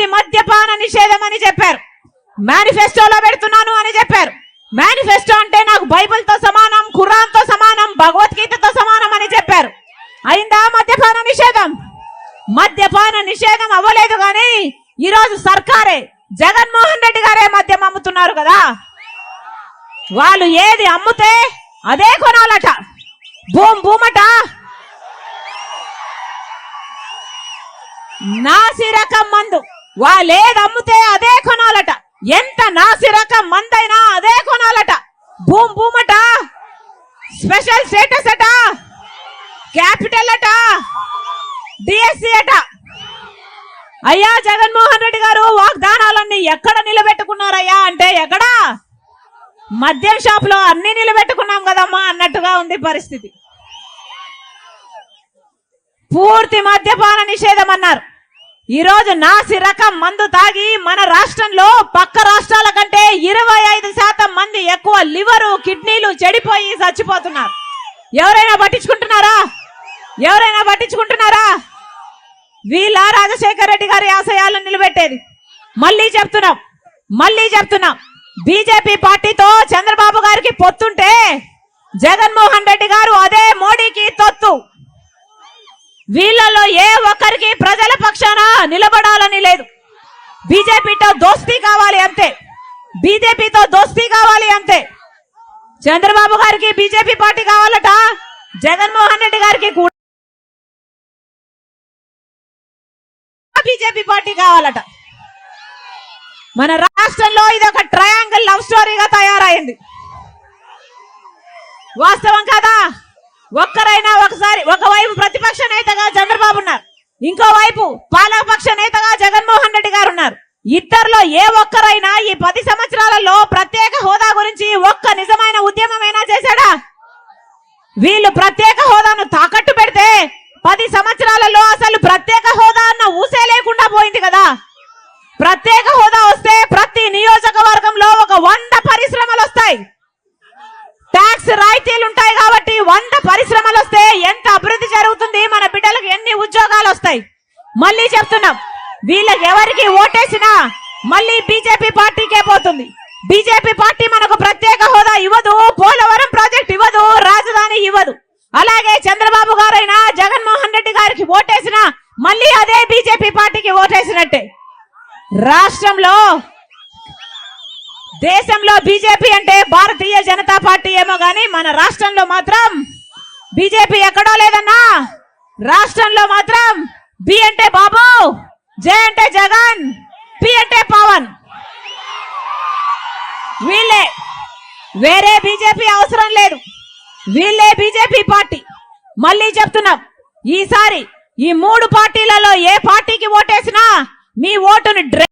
పూర్తి మద్యపాన నిషేధం అని చెప్పారు. మేనిఫెస్టోలో పెడుతున్నాను అని చెప్పారు. మేనిఫెస్టో అంటే నాకు బైబిల్తో సమానం ఖురాన్తో సమానం భగవద్గీతతో సమానం అని చెప్పారు. అయిందా మద్యపాన నిషేధం? మద్యపాన నిషేధం అవ్వలేదు కానీ ఈ రోజు సర్కారే జగన్మోహన్ రెడ్డి గారే మద్యం అమ్ముతున్నారు కదా. వాళ్ళు ఏది అమ్ముతే అదే కొనాలట. భూమ్ భూమట. నాసి రకం మందు. వాళ్ళేది అమ్ముతే అదే కొనాలట. ఎంత నాసిరకం మందైనా అదే కొనాలట. భూమ్ భూమట? స్పెషల్ స్టేటస్ అట? క్యాపిటల్ అట? డిఎస్సి అట? అయ్యా జగన్మోహన్ రెడ్డి గారు వాగ్దానాలన్నీ ఎక్కడ నిలబెట్టుకున్నారయ్యా అంటే ఎక్కడా? మద్యం షాప్లో అన్ని నిలబెట్టుకున్నాం కదమ్మా అన్నట్టుగా ఉంది పరిస్థితి. పూర్తి మద్యపాన నిషేధం అన్నారు. ఈరోజు నాసి రకం మందు తాగి మన రాష్ట్రంలో పక్క రాష్ట్రాల కంటే ఇరవై ఐదు శాతం మంది ఎక్కువ లివరు కిడ్నీలు చెడిపోయి చచ్చిపోతున్నారు. ఎవరైనా పట్టించుకుంటున్నారా? ఎవరైనా పట్టించుకుంటున్నారా? వీళ్ళ రాజశేఖర రెడ్డి గారి ఆశయాలను నిలబెట్టేది. మళ్ళీ చెప్తున్నాం మళ్ళీ చెప్తున్నాం. బీజేపీ పార్టీతో చంద్రబాబు గారికి పొత్తుంటే జగన్మోహన్ రెడ్డి గారు అదే మోడీకి తొత్తు వీళ్ళలో ఏ ఒక్కరికి ప్రజల పక్షాన నిలబడాలని లేదు. బీజేపీతో దోస్తీ కావాలి అంతే. బీజేపీతో దోస్తీ కావాలి అంతే. చంద్రబాబు గారికి బీజేపీ పార్టీ కావాలట. జగన్మోహన్ రెడ్డి గారికి కూడా బీజేపీ పార్టీ కావాలట. మన రాష్ట్రంలో ఇది ఒక ట్రయాంగిల్ లవ్ స్టోరీగా తయారైంది. వాస్తవం కదా? ఒక్కరైనా ఒకసారి ఒకవైపు ప్రతిపక్ష నేతగా చంద్రబాబు ఉన్నారు. ఇంకోవైపు పాలకపక్ష నేతగా జగన్మోహన్ రెడ్డి గారు ఉన్నారు. ఇద్దరులో ఏ ఒక్కరైనా ఈ పది సంవత్సరాలలో ప్రత్యేక హోదా గురించి ఒక్క నిజమైన ఉద్యమమైనా చేశాడా? వీళ్ళు ప్రత్యేక హోదాను తాకట్టు పెడితే పది సంవత్సరాలు మళ్ళీ చెప్తున్నాం. వీళ్ళకి ఎవరికి ఓటేసినా మళ్ళీ బీజేపీ పార్టీకే పోతుంది. బీజేపీ పార్టీ మనకు ప్రత్యేక హోదా ఇవ్వదు పోలవరం ప్రాజెక్ట్ ఇవ్వదు రాజధాని ఇవ్వదు. అలాగే చంద్రబాబు గారైనా జగన్మోహన్ రెడ్డి గారికి ఓటేసినా మళ్ళీ అదే బీజేపీ పార్టీకి ఓటేసినట్టే. రాష్ట్రంలో దేశంలో బీజేపీ అంటే భారతీయ జనతా పార్టీ ఏమో గాని మన రాష్ట్రంలో మాత్రం బీజేపీ ఎక్కడో లేదన్నా. రాష్ట్రంలో మాత్రం బి అంటే బాబు జే అంటే జగన్ పి అంటే పవన్. వీళ్ళే వేరే బీజేపీ అవసరం లేదు. వీళ్ళే బీజేపీ పార్టీ. మళ్ళీ చెప్తున్నాం ఈసారి ఈ మూడు పార్టీలలో ఏ పార్టీకి ఓటేసినా మీ ఓటును డ్రై